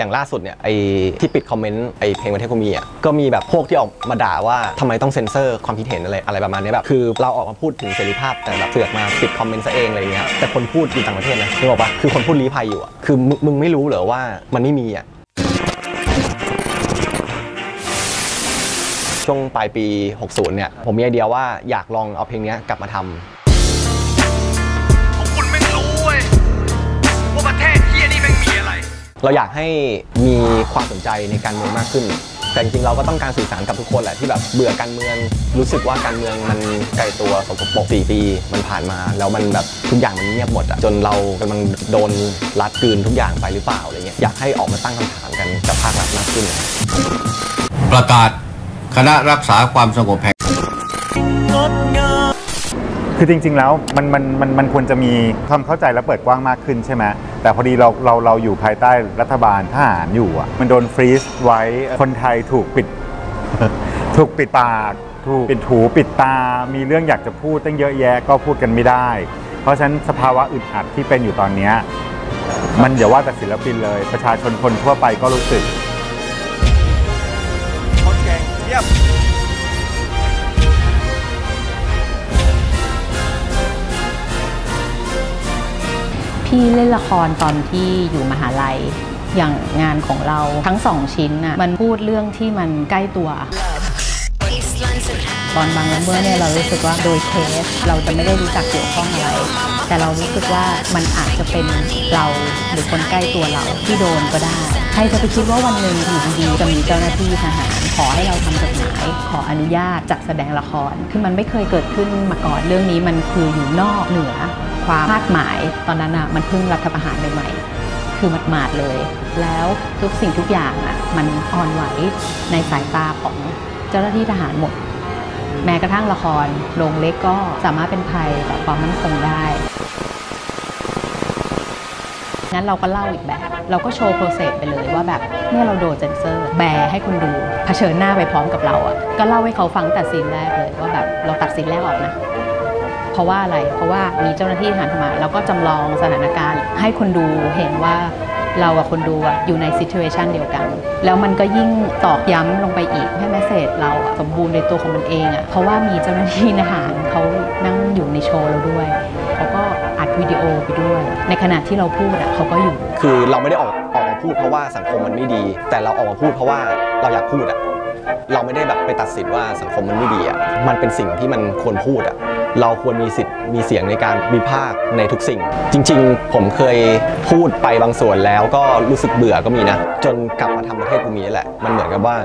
อย่างล่าสุดเนี่ยไอที่ปิดคอมเมนต์ไอเพลงประเทศกูมีอะก็มีแบบพวกที่ออกมาด่าว่าทำไมต้องเซ็นเซอร์ความคิดเห็นอะไรอะไรประมาณนี้แบบคือเราออกมาพูดถึงเสรีภาพแต่แบบเสือกมาปิดคอมเมนต์ซะเองอะไรเงี้ยแต่คนพูดอยู่ต่างประเทศนะนึกออกปะคือคนพูดลี้ภัยอยู่อะคือมึงมึงไม่รู้เหรอว่ามันไม่มีอะช่วงปลายปี 60 เนี่ย ผมมีไอเดียว่าอยากลองเอาเพลงนี้กลับมาทำ เราอยากให้มีความสนใจในการเมืองมากขึ้น แต่จริงๆเราก็ต้องการสื่อสารกับทุกคนแหละที่แบบเบื่อการเมือง รู้สึกว่าการเมืองมันไกลตัวสกปรก4ปี มันผ่านมา แล้วมันแบบทุกอย่างมันเงียบหมดอะจนเรากำลังโดนรัดกืนทุกอย่างไปหรือเปล่าอะไรเงี้ยอยากให้ออกมาตั้งคำถามกันกับภาครัฐมากขึ้น ประกาศคณะรักษาความสงบแห่ง คือจริง ๆ แล้วมันมันมันมันควรจะมีความเข้าใจและเปิดกว้างมากขึ้นใช่ไหมแต่พอดีเราเราเราอยู่ภายใต้รัฐบาลทหารอยู่อะมันโดนฟรีซไว้คนไทยถูกปิด ถูกปิดปากถูกปิดหูปิดตา มีเรื่องอยากจะพูดตั้งเยอะแยะก็พูดกันไม่ได้ เพราะฉะนั้นสภาวะอึดอัดที่เป็นอยู่ตอนเนี้ยมันอย่าว่าแต่ศิลปินเลย ประชาชนคนทั่วไปก็รู้สึก พี่เล่นละครตอนที่อยู่มหาลัยอย่างงานของเราทั้งสองชิ้นน่ะมันพูดเรื่องที่มันใกล้ตัว ตอนบางละเมื่อเนี่ยเรารู้สึกว่าโดยเคสเราจะไม่ได้รู้จักเกี่ยวข้องอะไร แต่เรารู้สึกว่ามันอาจจะเป็นเราหรือคนใกล้ตัวเราที่โดนก็ได้ ใครจะไปคิดว่าวันหนึ่งอยู่ดีๆจะมีเจ้าหน้าที่ทหารขอให้เราทำจดหมาย ขออนุญาตจัดแสดงละคร คือมันไม่เคยเกิดขึ้นมาก่อนเรื่องนี้มันคืออยู่นอกเหนือ ความคาดหมาย ตอนนั้นอะมันเพิ่งรัฐประหารใหม่ๆคือหมาดเลย แล้วทุกสิ่งทุกอย่างอะมันอ่อนไหวในสายตาของเจ้าหน้าที่ทหารหมด แม้กระทั่งละครโรงเล็กก็สามารถเป็นภัยต่อความมั่นคงได้ งั้นเราก็เล่าอีกแบบ เราก็โชว์โปรเซสไปเลยว่าแบบเนี่ยเราโดนเซนเซอร์แบร์ให้คุณดูเผชิญหน้าไปพร้อมกับเราอะก็เล่าให้เขาฟังแต่ซีนแรกเลยว่าแบบเราตัดซีนแรกออกนะเพราะว่าอะไรเพราะว่ามีเจ้าหน้าที่ทหารเข้ามาเราก็จำลองสถานการณ์ ให้คนดูเห็นว่าเรากับคนดูอะอยู่ในซิ t u a ชันเดียวกัน แล้วมันก็ยิ่งตอกย้ำลงไปอีกให้แมสเซจเราสมบูรณ์ในตัวของมันเองอะเพราะว่ามีเจ้าหน้าที่ทหารเขานั่งอยู่ในโชว์เราด้วย วิดีโอไปด้วย ในขณะที่เราพูดอะเขาก็อยู่ คือเราไม่ได้ออกออกมาพูดเพราะว่าสังคมมันไม่ดี แต่เราออกมาพูดเพราะว่าเราอยากพูดอะเราไม่ได้แบบไปตัดสินว่าสังคมมันไม่ดีอะมันเป็นสิ่งที่มันควรพูดอะเราควรมีสิทธิ์มีเสียงในการวิพากษ์ในทุกสิ่ง จริง ๆ ผมเคยพูดไปบางส่วนแล้วก็รู้สึกเบื่อก็มีนะ จนกลับมาทำประเทศกูมีนี่แหละ มันเหมือนกับว่า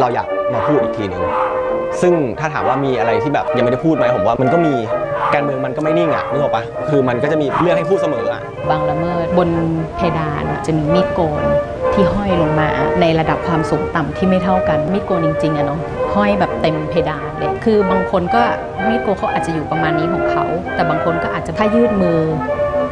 เราอยากมาพูดอีกทีหนึ่งซึ่งถ้าถามว่ามีอะไรที่แบบยังไม่ได้พูดไหมผมว่ามันก็มี การเมืองมันก็ไม่นิ่งอะนึกออกปะคือมันก็จะมีเรื่องให้พูดเสมออะบางละเมิดบนเพดานจะมีมีดโกนที่ห้อยลงมาในระดับความสูงต่ำที่ไม่เท่ากันมีดโกนจริงๆอะเนาะห้อยแบบเต็มเพดานเลย คือบางคนก็มีดโกนเขาอาจจะอยู่ประมาณนี้ของเขา แต่บางคนก็อาจจะถ้ายืดมือ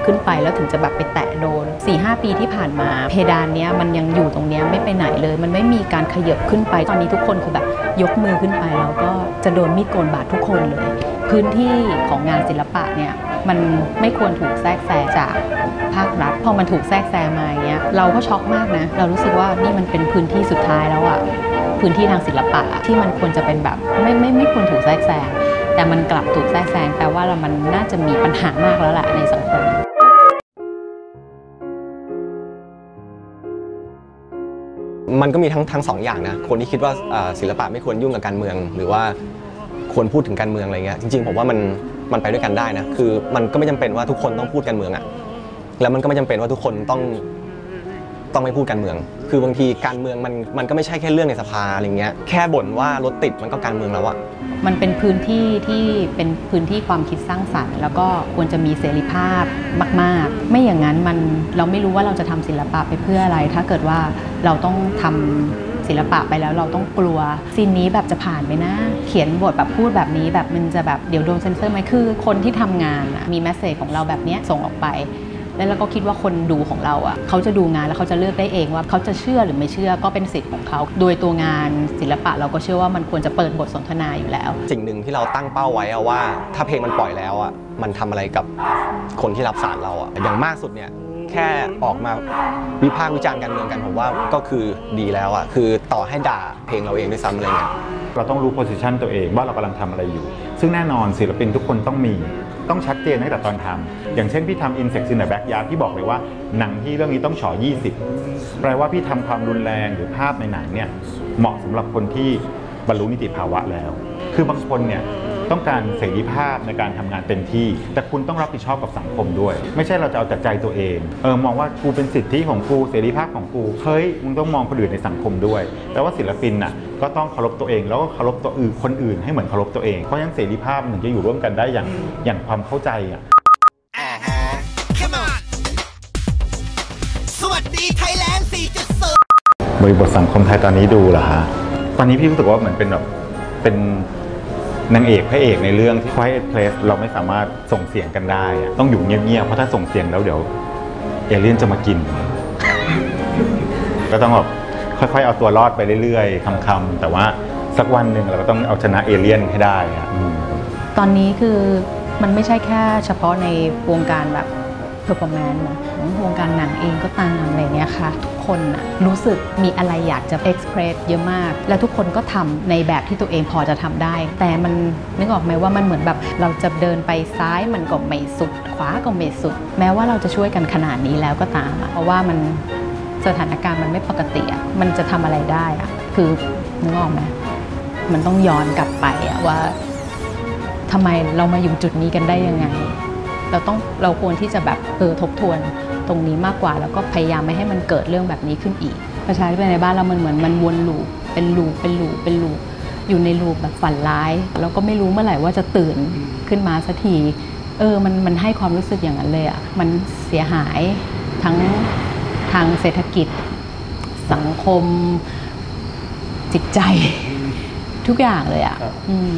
ขึ้นไปแล้วถึงจะแบบไปแตะโดน 4-5 ปีที่ผ่านมา เพดานเนี้ยมันยังอยู่ตรงเนี้ยไม่ไปไหนเลย มันไม่มีการขยับขึ้นไป ตอนนี้ทุกคนคือแบบยกมือขึ้นไปแล้วก็จะโดนมีดโกนบาดทุกคนเลย พื้นที่ของงานศิลปะเนี่ยมันไม่ควรถูกแทรกแซงจากภาครัฐพอมันถูกแทรกแซงมาอย่างเงี้ยเราก็ช็อกมากนะ เรารู้สึกว่านี่มันเป็นพื้นที่สุดท้ายแล้วอะพื้นที่ทางศิลปะที่มันควรจะเป็นแบบไม่ไม่ไม่ควรถูกแทรกแซงแต่มันกลับถูกแทรกแซงแปลว่าเรามันน่าจะมีปัญหามากแล้วแหละในสังคมมันก็มีทั้งทั้งสองอย่างนะ คนที่คิดว่าศิลปะไม่ควรยุ่งกับการเมือง หรือว่า ควรพูดถึงการเมืองอะไรเงี้ยจริงๆผมว่ามันมันไปด้วยกันได้นะคือมันก็ไม่จำเป็นว่าทุกคนต้องพูดการเมืองอะแล้วมันก็ไม่จำเป็นว่าทุกคนต้องต้องไม่พูดการเมือง คือบางทีการเมืองมันมันก็ไม่ใช่แค่เรื่องในสภาอะไรเงี้ย แค่บ่นว่ารถติดมันก็การเมืองแล้วอะมันเป็นพื้นที่ที่เป็นพื้นที่ความคิดสร้างสรรค์ แล้วก็ควรจะมีเสรีภาพมาก ๆ ไม่อย่างนั้นมันเราไม่รู้ว่าเราจะทำศิลปะไปเพื่ออะไร ถ้าเกิดว่าเราต้องทำ ศิลปะไปแล้วเราต้องกลัวซีนนี้แบบจะผ่านไหมนะ เขียนบทแบบพูดแบบนี้แบบมันจะแบบเดี๋ยวโดนเซนเซอร์ไหมคือคนที่ทำงานมีแมสเซจของเราแบบนี้ส่งออกไปแล้วเราก็คิดว่าคนดูของเราอะเขาจะดูงานแล้วเขาจะเลือกได้เองว่าเขาจะเชื่อหรือไม่เชื่อก็เป็นสิทธิ์ของเขา โดยตัวงานศิลปะเราก็เชื่อว่ามันควรจะเปิดบทสนทนาอยู่แล้ว สิ่งหนึ่งที่เราตั้งเป้าไว้ว่า ถ้าเพลงมันปล่อยแล้วอะมันทำอะไรกับคนที่รับสารเราอะอย่างมากสุดเนี่ย แค่ออกมาวิพากษ์วิจารณ์การเมืองกันผมว่าก็คือดีแล้วอะคือต่อให้ด่าเพลงเราเองด้วยซ้ำอะไรเงี้ยเราต้องรู้โพสิชันตัวเองว่าเรากำลังทำอะไรอยู่ ซึ่งแน่นอนศิลปินทุกคนต้องมีต้องชัดเจนตั้งแต่ตอนทำอย่างเช่นพี่ทำ Insect in the Backyard พี่บอกเลยว่าหนังที่เรื่องนี้ต้องฉอ 20 แปลว่าพี่ทำความรุนแรงหรือภาพในหนังเนี่ยเหมาะสำหรับคนที่บรรลุนิติภาวะแล้ว คือบางคนเนี่ย ต้องการเสรีภาพในการทำงานเต็มที่ แต่คุณต้องรับผิดชอบกับสังคมด้วย ไม่ใช่เราจะเอาแต่ใจตัวเองเออมองว่ากูเป็นสิทธิของกูเสรีภาพของกูเฮ้ยมึงต้องมองคนอื่นในสังคมด้วย แต่ว่าศิลปินน่ะก็ต้องเคารพตัวเอง แล้วก็เคารพตัวอื่นคนอื่นให้เหมือนเคารพตัวเองเพราะฉะนั้นเสรีภาพมันถึงจะอยู่ร่วมกันได้อย่างอย่างความเข้าใจอะ Come on สวัสดีไทยแลนด์4.0บริบทสังคมไทยตอนนี้ดูเหรอฮะตอนนี้พี่รู้สึกว่าเหมือนเป็นแบบเป็น นางเอกพระเอกในเรื่องที่ Quiet Place เราไม่สามารถส่งเสียงกันได้อะต้องอยู่เงียบๆเพราะถ้าส่งเสียงแล้วเดี๋ยวเอเลี่ยนจะมากิน ก็ต้องแบบค่อยๆ เอาตัวรอดไปเรื่อยๆคำๆแต่ว่าสักวันหนึ่งเราก็ต้องเอาชนะเอเลี่ยนให้ได้อะอืม ตอนนี้คือมันไม่ใช่แค่เฉพาะในวงการแบบ performance นะวงการหนังเองก็ตามอะไรเนี้ยค่ะทุกคนน่ะรู้สึกมีอะไรอยากจะ express เยอะมาก แล้วทุกคนก็ทำในแบบที่ตัวเองพอจะทำได้ แต่มันนึกออกไหมว่ามันเหมือนแบบเราจะเดินไปซ้ายมันก็ไม่สุด ขวาก็ไม่สุด แม้ว่าเราจะช่วยกันขนาดนี้แล้วก็ตาม เพราะว่ามันสถานการณ์มันไม่ปกติอะมันจะทำอะไรได้อะคือนึกออกไหมมันต้องย้อนกลับไปอะว่าทำไมเรามาอยู่จุดนี้กันได้ยังไง เราต้องเราควรที่จะแบบเออทบทวนตรงนี้มากกว่า แล้วก็พยายามไม่ให้มันเกิดเรื่องแบบนี้ขึ้นอีก ประชาธิปไตยในบ้านเรามันเหมือนมันวนลูปเป็นลูปเป็นลูปเป็นลูปอยู่ในลูปแบบฝันร้ายแล้วก็ไม่รู้เมื่อไหร่ว่าจะตื่นขึ้นมาสักทีเออมันมันให้ความรู้สึกอย่างนั้นเลยอะ่ะมันเสียหายทั้งทางเศรษฐกิจ สังคมจิตใจทุกอย่างเลยอะ่ะอืม